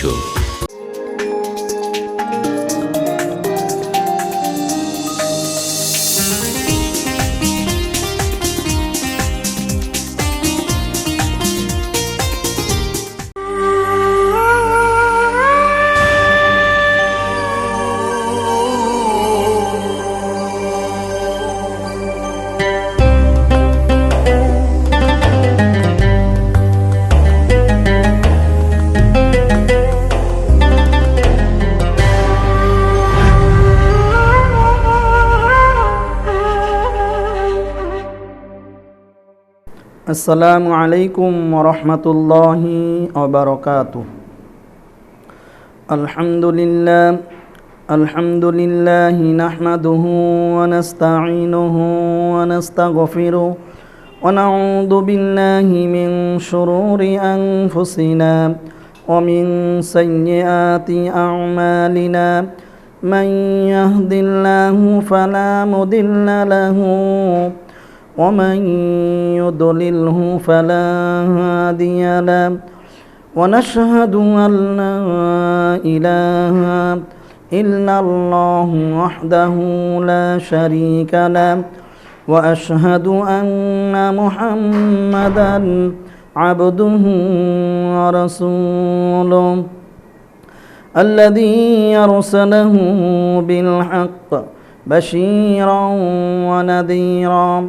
Пугачевой. আসসালামু আলাইকুম রহমতুল্লাহি ওবরকাত আলহামদুলিল্লাহ আলহামদুলিল্লাহ নাহমাদুহু ونستعينه ونستغفره ونعوذ بالله من شرور أنفسنا ومن سيئات أعمالنا من يهد الله فلا مضل له ومن يضلله فلا هادي له ونشهد أن لا إله إلا الله وحده لا شريك له وأشهد أن محمدا عبده ورسوله الذي يرسله بالحق بشيرا ونذيرا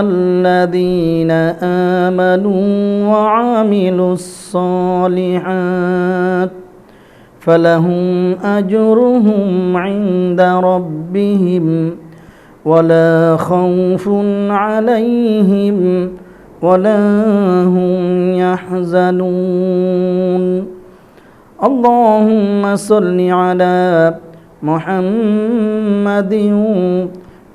الذين آمنوا وعملوا الصالحات فلهم أجرهم عند ربهم ولا خوف عليهم ولا هم يحزنون. اللهم صل على محمد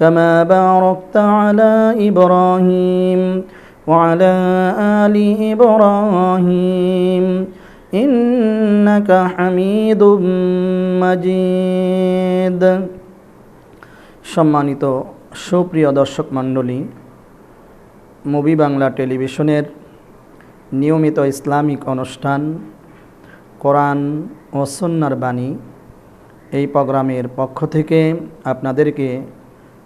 كما باركت على إبراهيم وعلى آل إبراهيم إنك حميد مجيد সম্মানিত সুপ্রিয় দর্শক মণ্ডলী মুভি বাংলা টেলিভিশনের নিয়মিত ইসলামিক অনুষ্ঠান কোরআন ও সন্ন্যার বাণী এই প্রোগ্রামের পক্ষ থেকে আপনাদেরকে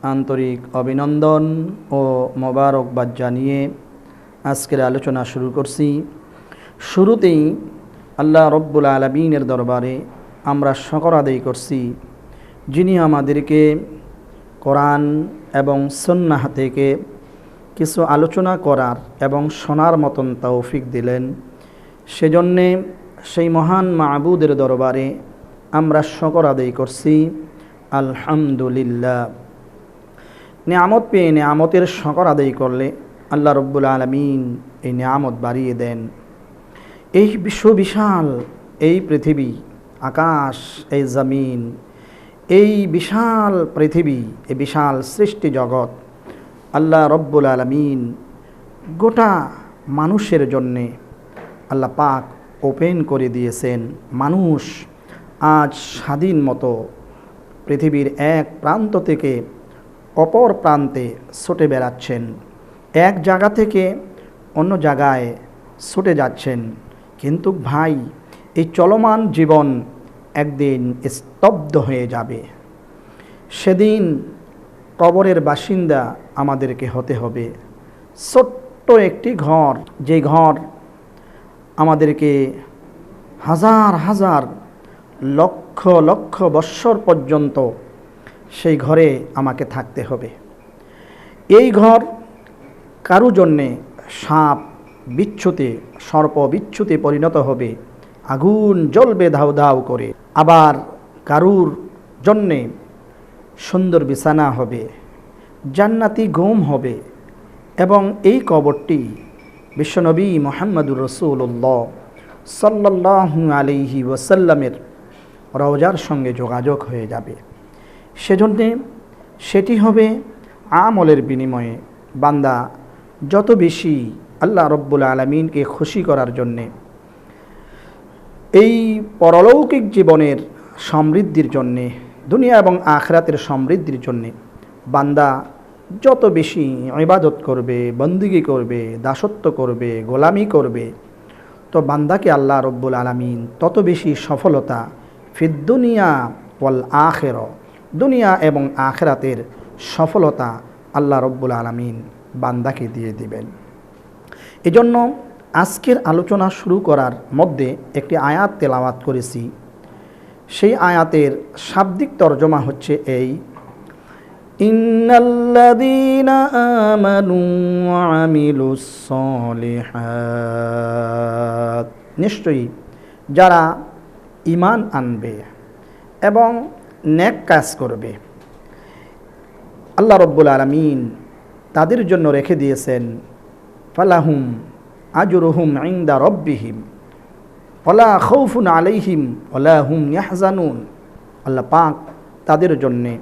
আন্তরিক অভিনন্দন ও মোবারকবাদ জানিয়ে আজকের আলোচনা শুরু করছি। শুরুতেই আল্লাহ রব্বুল আলমিনের দরবারে আমরা শকর আদায় করছি, যিনি আমাদেরকে কোরআন এবং সন্ন্যাহ থেকে কিছু আলোচনা করার এবং শোনার মতন তৌফিক দিলেন। সেজন্যে সেই মহান মাহবুদের দরবারে আমরা শকর আদায় করছি। আলহামদুলিল্লাহ। নিয়ামত পেয়ে নিয়ামতের শকর আদায় করলে আল্লাহ রব্বুল আলমিন এই নিয়ামত বাড়িয়ে দেন। এই বিশ্ব বিশাল, এই পৃথিবী, আকাশ, এই জমিন, এই বিশাল পৃথিবী, এই বিশাল সৃষ্টি জগৎ, আল্লাহ রব্বুল আলমিন গোটা মানুষের জন্যে আল্লাহ পাক ওপেন করে দিয়েছেন। মানুষ আজ স্বাধীন মতো পৃথিবীর এক প্রান্ত থেকে অপর প্রান্তে ছুটে বেড়াচ্ছেন। এক জায়গা থেকে অন্য জায়গায় ছুটে যাচ্ছেন। কিন্তু ভাই, এই চলমান জীবন একদিন স্তব্ধ হয়ে যাবে। সেদিন কবরের বাসিন্দা আমাদেরকে হতে হবে। ছোট্ট একটি ঘর, যে ঘর আমাদেরকে হাজার হাজার লক্ষ লক্ষ বৎসর পর্যন্ত সেই ঘরে আমাকে থাকতে হবে। এই ঘর কারু জন্যে সাপ বিচ্ছুতে, সর্প বিচ্ছুতে পরিণত হবে। আগুন জ্বলবে ধাউ ধাউ করে। আবার কারুর জন্যে সুন্দর বিছানা হবে, জান্নাতি ঘুম হবে এবং এই কবরটি বিশ্বনবী মোহাম্মদুর রসুল্লাহ সাল্লাহু আলিহি ওসাল্লামের রওজার সঙ্গে যোগাযোগ হয়ে যাবে। সেজন্যে সেটি হবে আমলের বিনিময়ে। বান্দা, যত বেশি আল্লাহ রব্বুল আলমিনকে খুশি করার জন্যে, এই পরলৌকিক জীবনের সমৃদ্ধির জন্যে, দুনিয়া এবং আখরাতের সমৃদ্ধির জন্যে, বান্দা, যত বেশি ইবাদত করবে, বন্দিগি করবে, দাসত্ব করবে, গোলামি করবে, তো বান্দাকে আল্লাহ রব্বুল আলমিন তত বেশি সফলতা ফিদ্দুনিয়া ওয়াল আখের দুনিয়া এবং আখেরাতের সফলতা আল্লাহ রব্বুল আলমিন বান্দাকে দিয়ে দিবেন। এজন্য আজকের আলোচনা শুরু করার মধ্যে একটি আয়াত তেলাওয়াত করেছি। সেই আয়াতের শাব্দিক তর্জমা হচ্ছে এই নিশ্চয়ই যারা ইমান আনবে এবং নেক কাজ করবে। আল্লাহ রব্বুল আলমিন তাদের জন্য রেখে দিয়েছেন, ফালাহুম আজুরহুম ইন্দা রব্বিহিম ওলা খৌফুন আলাইহিম ওলা হুম ইয়াহজানুন। আল্লাহ পাক তাদের জন্যে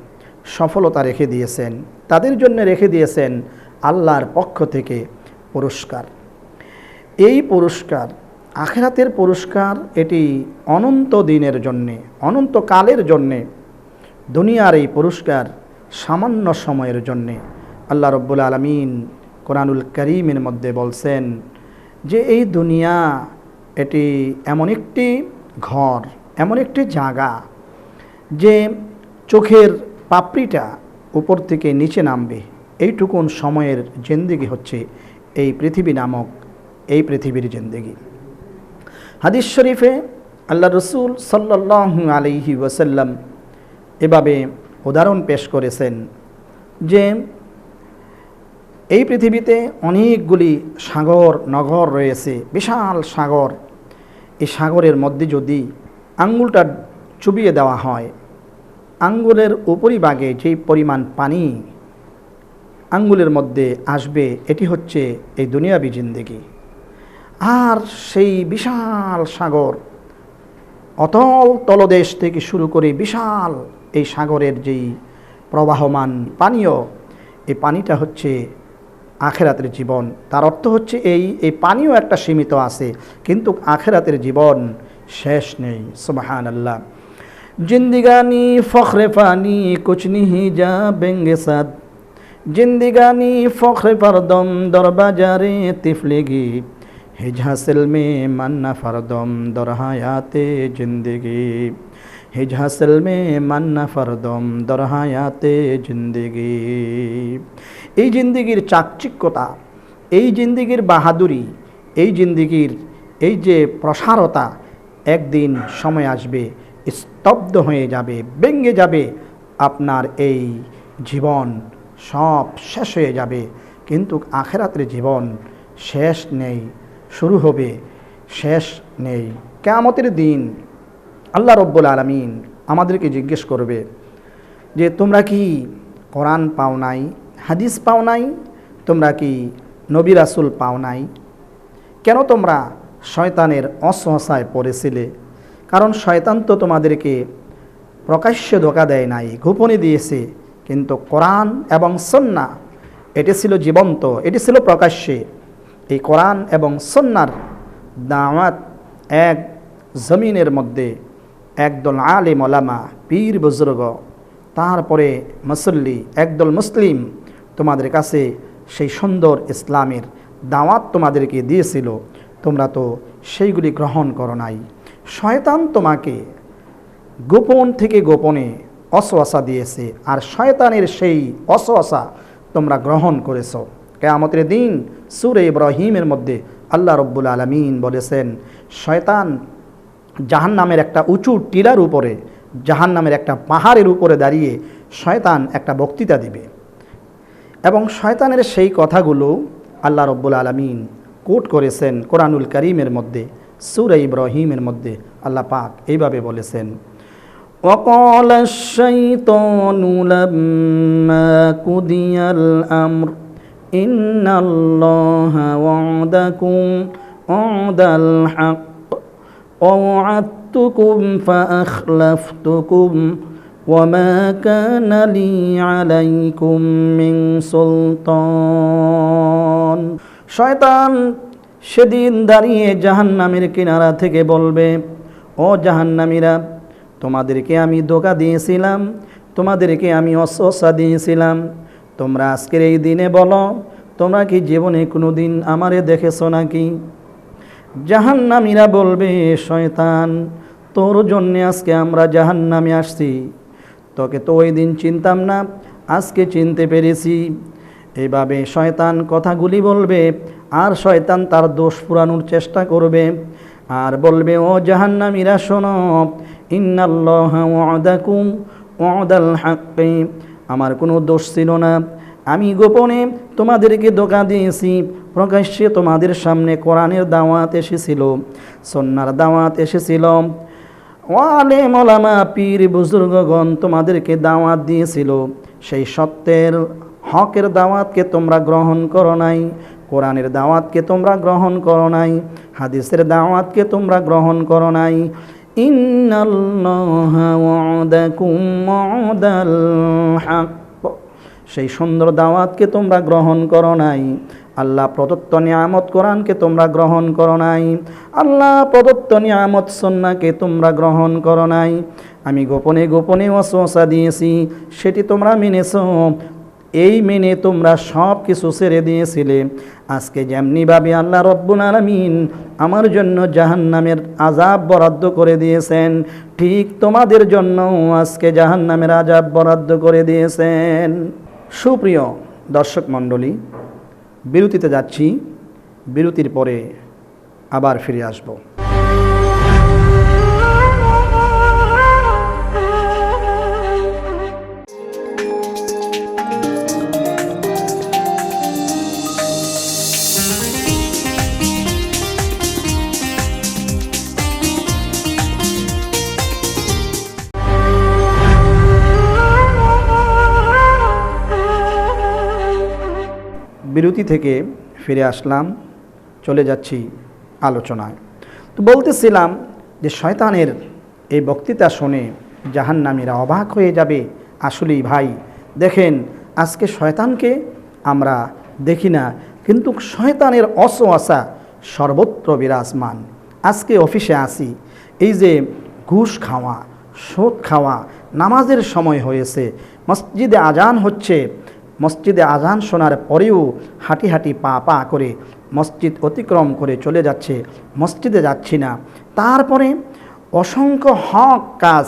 সফলতা রেখে দিয়েছেন, তাদের জন্য রেখে দিয়েছেন আল্লাহর পক্ষ থেকে পুরস্কার। এই পুরস্কার, আখেরাতের পুরস্কার এটি অনন্ত দিনের জন্যে, অনন্তকালের জন্যে দুনিয়ার এই পুরস্কার সামান্য সময়ের জন্যে আল্লাহ রব্বুল আলমিন কোরআনুল করিমের মধ্যে বলছেন যে এই দুনিয়া এটি এমন একটি ঘর, এমন একটি জায়গা যে চোখের পাপড়িটা উপর থেকে নিচে নামবে। এইটুকুন সময়ের জিন্দিগি হচ্ছে এই পৃথিবী নামক এই পৃথিবীর জিন্দিগি। হাদিস শরীফে আল্লাহ রসুল সাল্লাহ আলিহি ওয়াসাল্লাম এভাবে উদাহরণ পেশ করেছেন যে এই পৃথিবীতে অনেকগুলি সাগর, নগর রয়েছে, বিশাল সাগর। এই সাগরের মধ্যে যদি আঙ্গুলটা চুবিয়ে দেওয়া হয়, আঙ্গুলের উপরিভাগে যেই পরিমাণ পানি আঙ্গুলের মধ্যে আসবে, এটি হচ্ছে এই দুনিয়াবি জিন্দেগি। আর সেই বিশাল সাগর অতল তলদেশ থেকে শুরু করে বিশাল এই সাগরের যেই প্রবাহমান পানীয়, এই পানিটা হচ্ছে আখেরাতের জীবন। তার অর্থ হচ্ছে এই এই পানিও একটা সীমিত আছে, কিন্তু আখেরাতের জীবন শেষ নেই। সুবাহান আল্লাহ জিন্দিগানি ফখরে পানি কুচনি হি যা বেঙ্গে সাদ। জিন্দিগানি ফখরে ফরদম দরবাজারে তিফলেগি হিজ হাসিল মে মান্না ফারদম দরহায়াতে জিন্দগি। হিজ হাসিল মে মান্না ফরদম দরহায়াতে জিন্দগি। এই জিন্দিগির চাকচিক্যতা, এই জিন্দিগির বাহাদুরি, এই জিন্দিগির, এই যে প্রসারতা একদিন সময় আসবে, স্তব্ধ হয়ে যাবে ব্যঙ্গে যাবে, আপনার এই জীবন সব শেষ হয়ে যাবে। কিন্তু আখেরাতের জীবন শেষ নেই, শুরু হবে, শেষ নেই। কেয়ামতের দিন আল্লাহ রব্বুল আলমিন আমাদেরকে জিজ্ঞেস করবে যে, তোমরা কি কোরআন পাও নাই, হাদিস পাও নাই? তোমরা কি নবী রাসুল পাও নাই? কেন তোমরা শয়তানের অসহসায় পড়েছিলে? কারণ শয়তান তো তোমাদেরকে প্রকাশ্যে ধোকা দেয় নাই, গোপনে দিয়েছে। কিন্তু কোরআন এবং সন্না এটি ছিল জীবন্ত, এটি ছিল প্রকাশ্যে। এই কোরআন এবং সন্ন্যার দাওয়াত এক জমিনের মধ্যে একদল আলিম ওলামা, পীর বুজুর্গ, তারপরে মুসল্লি, একদল মুসলিম তোমাদের কাছে সেই সুন্দর ইসলামের দাওয়াত তোমাদেরকে দিয়েছিল, তোমরা তো সেইগুলি গ্রহণ করো নাই। শয়তান তোমাকে গোপন থেকে গোপনে অসওয়াসা দিয়েছে আর শয়তানের সেই অসওয়াসা তোমরা গ্রহণ করেছ। কেয়ামতের দিন সুরে ইব্রাহিমের মধ্যে আল্লাহ রব্বুল আলমিন বলেছেন, শয়তান জাহান নামের একটা উঁচু টিলার উপরে জাহান নামের একটা পাহাড়ের উপরে দাঁড়িয়ে শয়তান একটা বক্তৃতা দিবে এবং শয়তানের সেই কথাগুলো আল্লাহ রব্বুল আলমিন কোট করেছেন কোরআনুল করিমের মধ্যে সুরা ইব্রাহিমের মধ্যে আল্লাহ পাক এইভাবে বলেছেন وقال الشيطان لما قضي الأمر إن الله وعدكم وعد الحق ووعدتكم فأخلفتكم وما كان لي عليكم من سلطان শয়তান সেদিন দাঁড়িয়ে জাহান্নামের কিনারা থেকে বলবে ও জাহান্নামীরা তোমাদেরকে আমি ধোকা দিয়েছিলাম তোমাদেরকে আমি অসসা দিয়েছিলাম তোমরা আজকের এই দিনে বলো তোমরা কি জীবনে কোনো দিন আমারে দেখেছো নাকি জাহান্নামীরা বলবে, শয়তান, তোর জন্যে আজকে আমরা জাহান্নামে আসছি। তোকে তো ওই দিন চিনতাম না, আজকে চিনতে পেরেছি। এভাবে শয়তান কথাগুলি বলবে, আর শয়তান তার দোষ পুরানোর চেষ্টা করবে। আর বলবে, ও জাহান্নামীরা, শোনো, ইন্নাল্লাহ ওয়াদাকুম, ওয়াদাল হাক্কি। আমার কোনো দোষ ছিল না। আমি গোপনে তোমাদেরকে ধোকা দিয়েছি প্রকাশ্যে তোমাদের সামনে কোরআনের দাওয়াত এসেছিল সন্ন্যার দাওয়াত এসেছিল। ওয়ালে মলামা পীর বুজুর্গগণ তোমাদেরকে দাওয়াত দিয়েছিল। সেই সত্যের হকের দাওয়াতকে তোমরা গ্রহণ করো নাই, কোরআনের দাওয়াতকে তোমরা গ্রহণ করো নাই, হাদিসের দাওয়াতকে তোমরা গ্রহণ করো নাই। সেই সুন্দর দাওয়াতকে তোমরা গ্রহণ করো নাই। আল্লাহ প্রদত্ত নিয়ামত কোরআনকে তোমরা গ্রহণ করো নাই। আল্লাহ প্রদত্ত নিয়ামত সন্নাকে তোমরা গ্রহণ করো নাই। আমি গোপনে গোপনে অসোসা দিয়েছি, সেটি তোমরা মেনেছ। এই মেনে তোমরা সব কিছু ছেড়ে দিয়েছিলে। আজকে যেমনিভাবে আল্লাহ রব্বুল আলমিন আমার জন্য জাহান্নামের আজাব বরাদ্দ করে দিয়েছেন, ঠিক তোমাদের জন্য আজকে জাহান্নামের আজাব বরাদ্দ করে দিয়েছেন। সুপ্রিয় দর্শক মণ্ডলী বিরতিতে যাচ্ছি। বিরতির পরে আবার ফিরে আসব। বিরতি থেকে ফিরে আসলাম, চলে যাচ্ছি আলোচনায়। তো বলতেছিলাম যে শয়তানের এই বক্তৃতা শুনে জাহান্নামীরা অবাক হয়ে যাবে, আসলেই ভাই, দেখেন আজকে শয়তানকে আমরা দেখি না, কিন্তু শয়তানের অসোয়াশা সর্বত্র বিরাজমান। আজকে অফিসে আসি, এই যে ঘুষ খাওয়া সুদ খাওয়া, নামাজের সময় হয়েছে, মসজিদে আজান হচ্ছে মসজিদে আজান শোনার পরেও হাঁটি হাঁটি পা পা করে মসজিদ অতিক্রম করে চলে যাচ্ছে, মসজিদে যাচ্ছি না। তারপরে অসংখ্য হক কাজ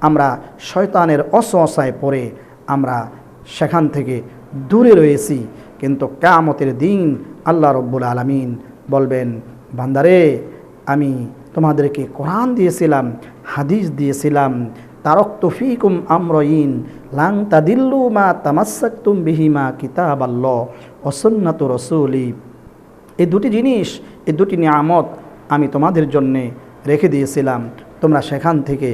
আমরা শয়তানের অসহসায় পড়ে আমরা সেখান থেকে দূরে রয়েছি। কিন্তু কামতের দিন আল্লাহ রব্বুল আলমিন বলবেন, বান্দারে, আমি তোমাদেরকে কোরআন দিয়েছিলাম, হাদিস দিয়েছিলাম তারক ফিকুম আমরইন লাং তাদিল্লু মা তামাসাক্তুম বিহিমা কিতাব আল্লাহ অসন্নাত রসুলি। এই দুটি জিনিস, এই দুটি নিয়ামত আমি তোমাদের জন্যে রেখে দিয়েছিলাম। তোমরা সেখান থেকে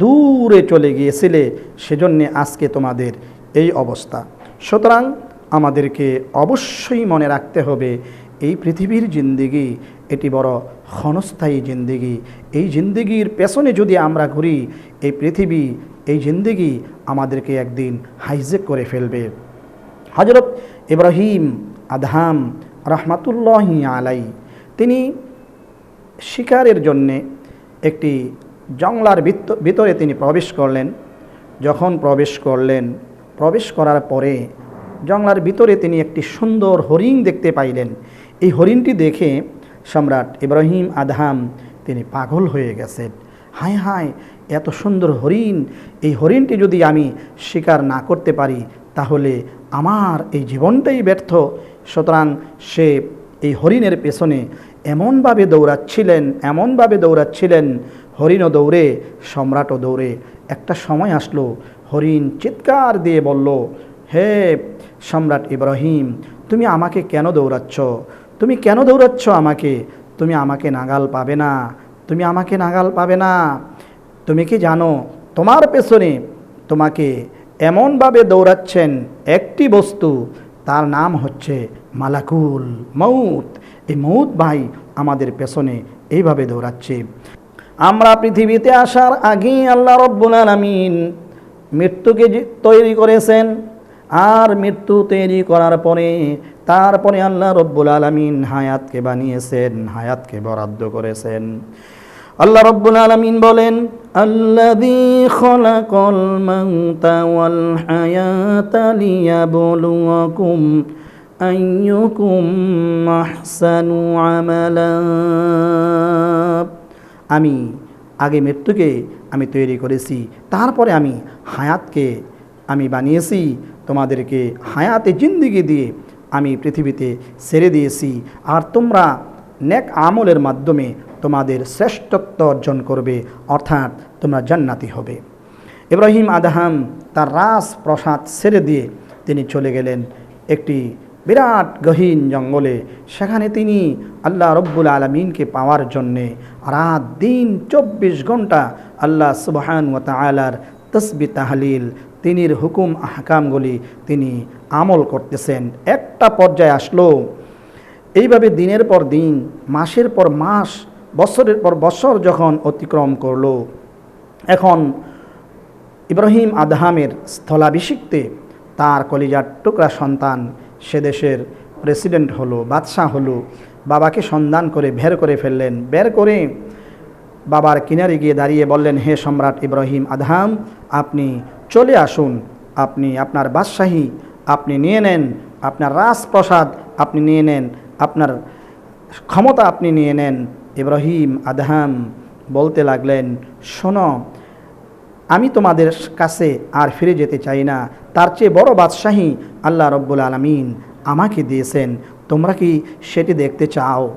দূরে চলে গিয়েছিলে, সেজন্যে আজকে তোমাদের এই অবস্থা। সুতরাং আমাদেরকে অবশ্যই মনে রাখতে হবে, এই পৃথিবীর জিন্দিগি এটি বড় ক্ষণস্থায়ী জিন্দিগি। এই জিন্দিগির পেছনে যদি আমরা ঘুরি, এই পৃথিবী এই জিন্দিগি আমাদেরকে একদিন হাইজেক করে ফেলবে। হজরত ইব্রাহিম আদহাম রহমাতুল্লাহ আলাই, তিনি শিকারের জন্যে একটি জংলার ভিতরে তিনি প্রবেশ করলেন। যখন প্রবেশ করলেন, প্রবেশ করার পরে জংলার ভিতরে তিনি একটি সুন্দর হরিণ দেখতে পাইলেন। এই হরিণটি দেখে সম্রাট ইব্রাহিম আদহাম তিনি পাগল হয়ে গেছেন। হায় হায় এত সুন্দর হরিণ, এই হরিণটি যদি আমি স্বীকার না করতে পারি, তাহলে আমার এই জীবনটাই ব্যর্থ। সুতরাং সে এই হরিণের পেছনে এমনভাবে দৌড়াচ্ছিলেন এমনভাবে দৌড়াচ্ছিলেন, হরিণও দৌড়ে, সম্রাটও দৌড়ে। একটা সময় আসলো, হরিণ চিৎকার দিয়ে বলল, হে সম্রাট ইব্রাহিম, তুমি আমাকে কেন দৌড়াচ্ছ? তুমি কেন দৌড়াচ্ছ আমাকে? তুমি আমাকে নাগাল পাবে না, তুমি আমাকে নাগাল পাবে না। তুমি কি জানো, তোমার পেছনে তোমাকে এমনভাবে দৌড়াচ্ছেন একটি বস্তু, তার নাম হচ্ছে মালাকুল মৌত এই মৌত ভাই আমাদের পেছনে এইভাবে দৌড়াচ্ছে। আমরা পৃথিবীতে আসার আগেই আল্লাহ রব্বুল আলমিন মৃত্যুকে তৈরি করেছেন, আর মৃত্যু তৈরি করার পরে তারপরে আল্লাহ রব্বুল আলমিন হায়াতকে বানিয়েছেন, হায়াতকে বরাদ্দ করেছেন। আল্লাহ রব্বুল আলমিন বলেন আমি আগে মৃত্যুকে আমি তৈরি করেছি, তারপরে আমি হায়াতকে আমি বানিয়েছি, তোমাদেরকে হায়াতে জিন্দিগি দিয়ে আমি পৃথিবীতে ছেড়ে দিয়েছি। আর তোমরা নেক আমলের মাধ্যমে তোমাদের শ্রেষ্ঠত্ব অর্জন করবে, অর্থাৎ তোমরা জান্নাতি হবে। ইব্রাহিম আদাহাম তার রাস প্রসাদ ছেড়ে দিয়ে তিনি চলে গেলেন একটি বিরাট গহীন জঙ্গলে। সেখানে তিনি আল্লাহ রব্বুল আলমিনকে পাওয়ার জন্যে রাত দিন চব্বিশ ঘণ্টা আল্লাহ সুবহান ওয়া তসবি তাহলিল, তিনির হুকুম আহকামগুলি তিনি আমল করতেছেন। একটা পর্যায়ে আসলো এইভাবে দিনের পর দিন, মাসের পর মাস, বছরের পর বছর যখন অতিক্রম করল, এখন ইব্রাহিম আদহামের স্থলাভিষিক্তে তার কলিজার টুকরা সন্তান সে দেশের প্রেসিডেন্ট হলো, বাদশাহ হলো, বাবাকে সন্ধান করে বের করে ফেললেন। বের করে বাবার কিনারে গিয়ে দাঁড়িয়ে বললেন, হে সম্রাট ইব্রাহিম আদহাম, আপনি চলে আসুন, আপনি আপনার বাদশাহী, আপনি নিয়ে নেন, আপনার রাজপ্রসাদ আপনি নিয়ে নেন আপনার ক্ষমতা আপনি নিয়ে নেন। ইব্রাহিম, আদহাম বলতে লাগলেন, শোনো, আমি তোমাদের কাছে আর ফিরে যেতে চাই না। তার চেয়ে বড় বাদশাহী আল্লাহ রব্বুল আলমিন আমাকে দিয়েছেন। তোমরা কি সেটি দেখতে চাও?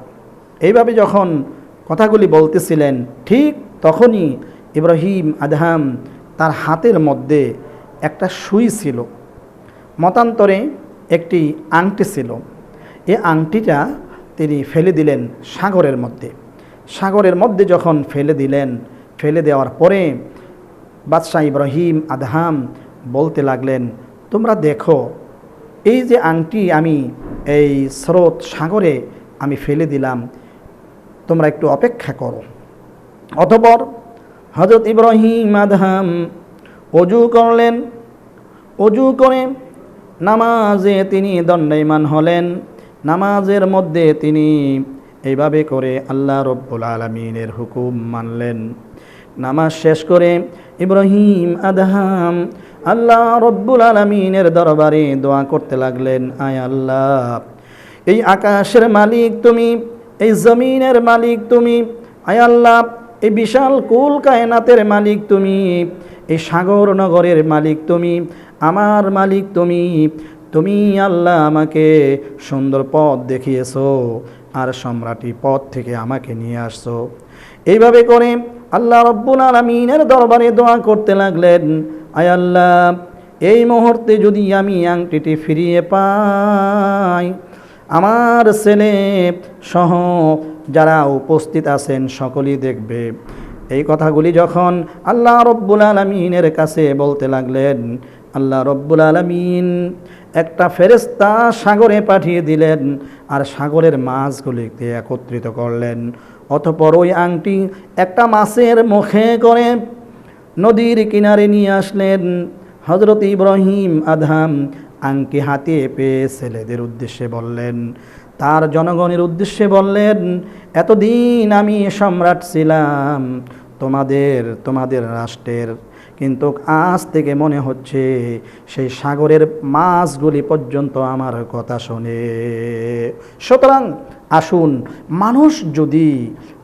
এইভাবে যখন কথাগুলি বলতেছিলেন, ঠিক তখনই ইব্রাহিম, আদহাম তার হাতের মধ্যে একটা সুই ছিল। মতান্তরে একটি আংটি ছিল। এই আংটিটা তিনি ফেলে দিলেন সাগরের মধ্যে। সাগরের মধ্যে যখন ফেলে দিলেন, ফেলে দেওয়ার পরে বাদশাহ ইব্রাহিম আদহাম বলতে লাগলেন, তোমরা দেখো, এই যে আংটি আমি, এই স্রোত সাগরে আমি ফেলে দিলাম, তোমরা একটু অপেক্ষা করো। অতপর হজরত ইব্রাহিম আদহাম অজু করলেন। অজু করে নামাজে তিনি দণ্ডায়মান হলেন। নামাজের মধ্যে তিনি এইভাবে করে আল্লাহ রব্বুল আলমিনের হুকুম মানলেন। নামাজ শেষ করে ইব্রাহিম আদহাম আল্লাহ রব্বুল আলমিনের দরবারে দোয়া করতে লাগলেন, আয় আল্লাহ, এই আকাশের মালিক তুমি, এই জমিনের মালিক তুমি, আয় আল্লাহ, এই বিশাল কুল কায়নাতের মালিক তুমি, এই সাগর নগরের মালিক তুমি, আমার মালিক তুমি তুমি আল্লাহ আমাকে সুন্দর পথ দেখিয়েছো আর সম্রাটি পথ থেকে আমাকে নিয়ে আসছো। এইভাবে করে আল্লাহ রব্বুল আলমিনের দরবারে দোয়া করতে লাগলেন, আয় আল্লাহ, এই মুহূর্তে যদি আমি আংটিটি ফিরিয়ে পাই, আমার ছেলে সহ যারা উপস্থিত আছেন সকলেই দেখবে। এই কথাগুলি যখন আল্লাহ রব্বুল আলমিনের কাছে বলতে লাগলেন আল্লাহ রব্বুল আলমিন একটা ফেরেস্তা সাগরে পাঠিয়ে দিলেন আর সাগরের মাছগুলিকে একত্রিত করলেন। অতপর ওই আংটি একটা মাছের মুখে করে নদীর কিনারে নিয়ে আসলেন। হজরত ইব্রাহিম আধাম আংটি হাতিয়ে পেয়ে ছেলেদের উদ্দেশ্যে বললেন, তার জনগণের উদ্দেশ্যে বললেন, এতদিন আমি সম্রাট ছিলাম, তোমাদের তোমাদের রাষ্ট্রের কিন্তু আজ থেকে মনে হচ্ছে সেই সাগরের মাছগুলি পর্যন্ত আমার কথা শোনে। সুতরাং আসুন, মানুষ যদি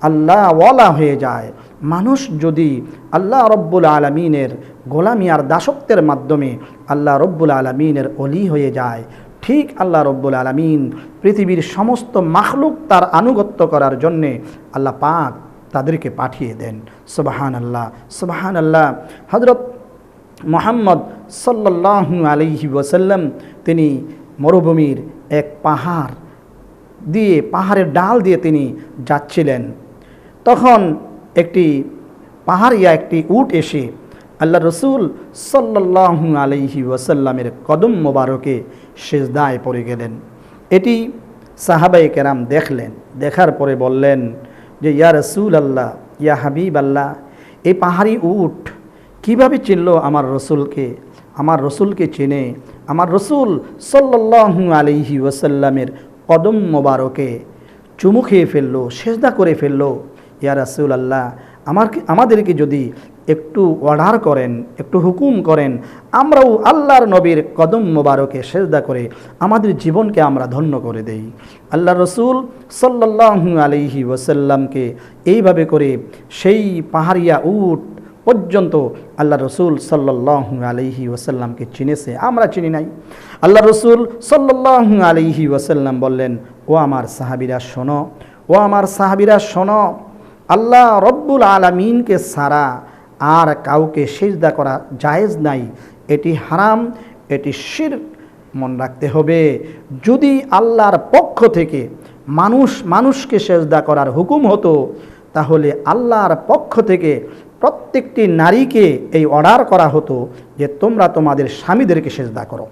আল্লাহ ওয়ালা হয়ে যায়, মানুষ যদি আল্লাহ রব্বুল আলমিনের গোলামি আর দাসত্বের মাধ্যমে আল্লাহ রব্বুল আলমিনের অলি হয়ে যায়, ঠিক আল্লাহ রব্বুল আলমিন পৃথিবীর সমস্ত মাখলুক তার আনুগত্য করার জন্যে আল্লাহ পাক তাদেরকে পাঠিয়ে দেন। সুবাহান আল্লাহ সুবাহান আল্লাহ হজরত মোহাম্মদ সাল্লাহু আলহি ওসাল্লাম তিনি মরুভূমির এক পাহাড় দিয়ে, পাহাড়ের ডাল দিয়ে তিনি যাচ্ছিলেন। তখন একটি পাহাড়িয়া একটি উট এসে আল্লাহ রসুল সাল্লাহু আলহি ওয়াসাল্লামের কদম মোবারকে সেজদায় পড়ে গেলেন। এটি সাহাবাই কেরাম দেখলেন, দেখার পরে বললেন যে, ইয়া রসুল আল্লাহ ইয়া হাবিব আল্লাহ এই পাহাড়ি উঠ কীভাবে চিনল আমার রসুলকে? আমার রসুলকে চেনে আমার রসুল সল্লাহ আলিহি ওয়াসাল্লামের কদম মোবারকে চুমু খেয়ে ফেলল, সেজদা করে ফেলল, ইয়া রাসুল আল্লাহ আমার আমাদেরকে যদি একটু অর্ডার করেন, একটু হুকুম করেন, আমরাও আল্লাহর নবীর কদম মোবারকে সেজদা করে আমাদের জীবনকে আমরা ধন্য করে দেই। আল্লাহ রসুল সাল্লাহু আলহি ওসাল্লামকে এইভাবে করে সেই পাহাড়িয়া উট পর্যন্ত আল্লাহ রসুল সাল্লাহু আলহি ওসাল্লামকে চিনেছে। আমরা চিনি নাই। আল্লাহ রসুল সাল্লাহু আলহি ওসাল্লাম বললেন, ও আমার সাহাবিরা, শোনো। ও আমার সাহাবিরা, শোনো। আল্লাহ রব্বুল আলমিনকে সারা আর কাউকে সেজদা করা জায়েজ নাই। এটি হারাম, এটি শির মন রাখতে হবে। যদি আল্লাহর পক্ষ থেকে মানুষ মানুষকে সেজদা করার হুকুম হতো, তাহলে আল্লাহর পক্ষ থেকে প্রত্যেকটি নারীকে এই অর্ডার করা হতো যে তোমরা তোমাদের স্বামীদেরকে সেজদা করো।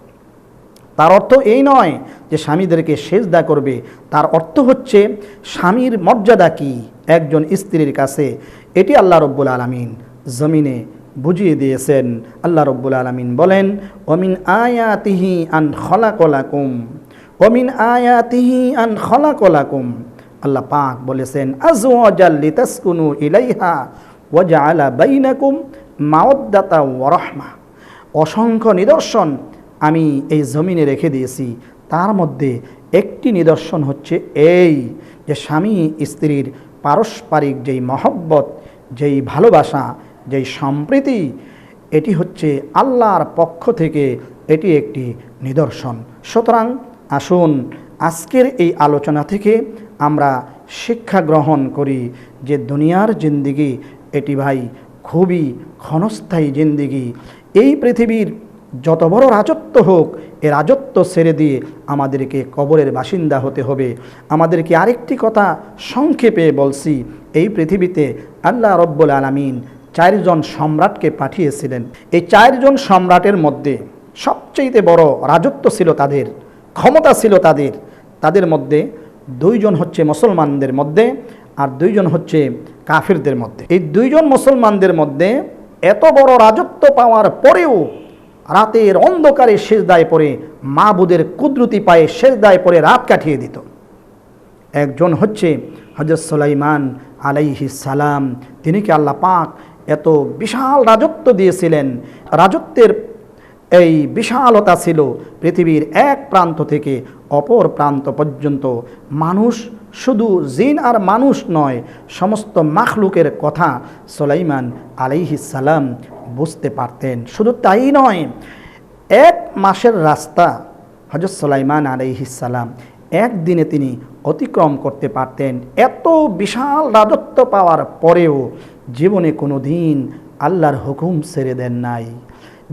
তার অর্থ এই নয় যে স্বামীদেরকে সেজদা করবে। তার অর্থ হচ্ছে স্বামীর মর্যাদা কি? একজন স্ত্রীর কাছে। এটি আল্লাহ রব্বুল আলমিন জমিনে বুঝিয়ে দিয়েছেন। আল্লাহ রব্বুল আলমিন বলেন অমিন আয়াতিহি আন খলাকলাকুম অমিন আয়াতিহি আন খলাকলাকুম। আল্লাহ পাক বলেছেন আজওয়াজাল্লি তাসকুনু ইলাইহা ওয়াজা আলা বাইনাকুম মাওদ্দাতা ওয়ারহমা অসংখ্য নিদর্শন আমি এই জমিনে রেখে দিয়েছি। তার মধ্যে একটি নিদর্শন হচ্ছে এই যে স্বামী স্ত্রীর পারস্পরিক যেই মহব্বত, যেই ভালোবাসা যেই সম্প্রীতি, এটি হচ্ছে আল্লাহর পক্ষ থেকে এটি একটি নিদর্শন। সুতরাং আসুন আজকের এই আলোচনা থেকে আমরা শিক্ষা গ্রহণ করি যে দুনিয়ার জিন্দিগি, এটি ভাই খুবই ক্ষণস্থায়ী জিন্দিগি। এই পৃথিবীর যত বড় রাজত্ব হোক, এ রাজত্ব ছেড়ে দিয়ে আমাদেরকে কবরের বাসিন্দা হতে হবে। আমাদেরকে আরেকটি কথা সংক্ষেপে বলছি, এই পৃথিবীতে আল্লাহ রব্বুল আলমিন চারজন সম্রাটকে পাঠিয়েছিলেন। এই চারজন সম্রাটের মধ্যে সবচেয়ে বড় রাজত্ব ছিল তাদের, ক্ষমতা ছিল তাদের। তাদের মধ্যে দুইজন হচ্ছে মুসলমানদের মধ্যে আর দুইজন হচ্ছে কাফিরদের মধ্যে। এই দুইজন মুসলমানদের মধ্যে এত বড় রাজত্ব পাওয়ার পরেও রাতের অন্ধকারে শেষদায় পরে মা বুদের কুদরতি পায়ে শেষদায় পরে রাত কাটিয়ে দিত। একজন হচ্ছে হজরত সুলাইমান আলাইহি সালাম, তিনি কি আল্লাহ পাক এত বিশাল রাজত্ব দিয়েছিলেন। রাজত্বের এই বিশালতা ছিল পৃথিবীর এক প্রান্ত থেকে অপর প্রান্ত পর্যন্ত। মানুষ শুধু জিন আর মানুষ নয়, সমস্ত মাখলুকের কথা সোলাইমান সালাম বুঝতে পারতেন। শুধু তাই নয়, এক মাসের রাস্তা হজরত সোলাইমান সালাম একদিনে তিনি অতিক্রম করতে পারতেন। এত বিশাল রাজত্ব পাওয়ার পরেও জীবনে কোনো দিন আল্লাহর হুকুম ছেড়ে দেন নাই।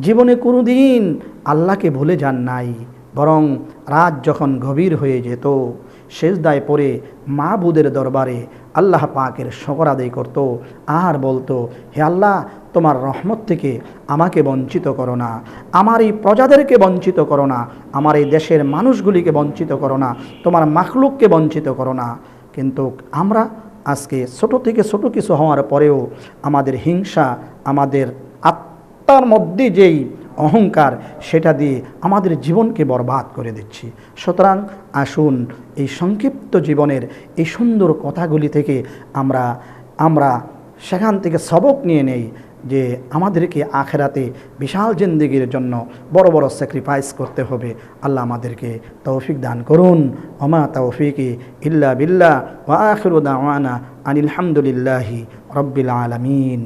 জীবনে কোনো দিন আল্লাহকে ভুলে যান নাই। বরং রাত যখন গভীর হয়ে যেত শেষদায় পরে মা বুদের দরবারে আল্লাহ পাকের শকর আদায় করত। আর বলতো, হে আল্লাহ, তোমার রহমত থেকে আমাকে বঞ্চিত করো না। আমার এই প্রজাদেরকে বঞ্চিত করো না। আমার এই দেশের মানুষগুলিকে বঞ্চিত করো না। তোমার মাখলুককে বঞ্চিত করো না। কিন্তু আমরা আজকে ছোট থেকে ছোট কিছু হওয়ার পরেও আমাদের হিংসা, আমাদের আত্মার মধ্যে যেই অহংকার, সেটা দিয়ে আমাদের জীবনকে বরবাদ করে দিচ্ছি। সুতরাং আসুন এই সংক্ষিপ্ত জীবনের এই সুন্দর কথাগুলি থেকে আমরা আমরা সেখান থেকে সবক নিয়ে নেই। যে আমাদেরকে আখেরাতে বিশাল জিন্দিগির জন্য বড় বড় স্যাক্রিফাইস করতে হবে। আল্লাহ আমাদেরকে তৌফিক দান করুন। ওমা তৌফিকি ইল্লা বিল্লা ওয়া আখিরু দাওয়ানা আনিল হামদুলিল্লাহি রব্বিল আলামিন।